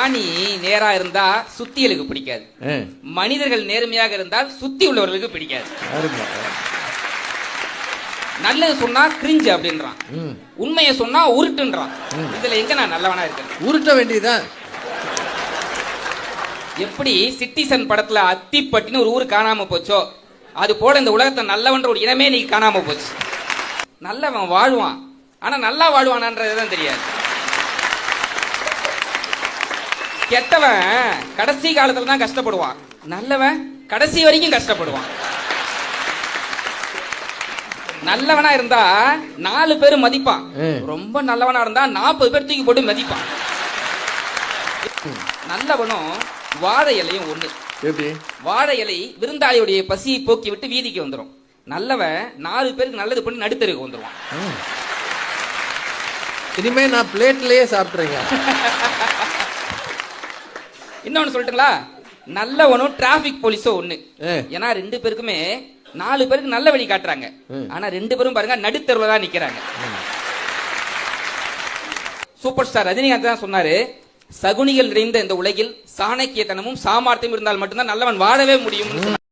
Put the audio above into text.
ஆணி நேரா இருந்தா சுத்தியலுக்கு பிடிக்காது. மனிதர்கள் நேர்மையாக இருந்தால் சுத்தி உள்ளவர்களுக்கு பிடிக்காது. நல்லது சொன்னா கிரிஞ்சு அப்படின்றான். உண்மையை சொன்னா உருட்டுன்றான். இதுல எங்க நான் நல்லவனா இருக்கேன்? உருட்ட வேண்டியதுதான் எப்படி சிட்டிசன் படத்துல அத்திப்பட்டின்னு ஒரு ஊர் காணாம போச்சோ? அது போல இந்த உலகத்தை நல்லவன்ற ஒரு இனமே நீ காணாம போச்சு. நல்லவன் வாழ்வான். ஆனா நல்லா வாழ்வானான்றதுதான் தெரியாது. கெட்டவன் கடைசி காலத்துல தான் கஷ்டப்படுவான். நல்லவன் கடைசி வரைக்கும் கஷ்டப்படுவான். நல்லவனா இருந்தா நாலு பேர் மதிப்பான். ரொம்ப நல்லவனா இருந்தா நாற்பது பேர் தூக்கி போட்டு மதிப்பான். நல்லவனும் வாழை இலையும் ஒண்ணு. வாழை இலை விருந்தாளியுடைய பசியை போக்கி விட்டு வீதிக்கு வந்துரும். நல்லவன் நாலு பேருக்கு நல்லது பண்ணி நடுத்தருக்கு வந்துருவான். ஆ. இனிமே நான் பிளேட்லயே சாப்பிட்றேங்க இன்னொன்னு சொல்லட்டுங்களா நல்லவனும் டிராபிக் போலீஸும் ஒண்ணு. ஏன்னா ரெண்டு பேருக்குமே நாலு பேருக்கு நல்ல வழி காட்டுறாங்க. ஆனா ரெண்டு பேரும் பாருங்க நடுத்தருவுல தான் நிக்கிறாங்க சூப்பர் ஸ்டார் ரஜினிகாந்த் தான் சொன்னாரு சகுனிகள் நிறைந்த இந்த உலகில் சாணக்கியத்தனமும் சாமர்த்தியம் இருந்தால் மட்டும்தான் நல்லவன் வாழவே சொன்னார்.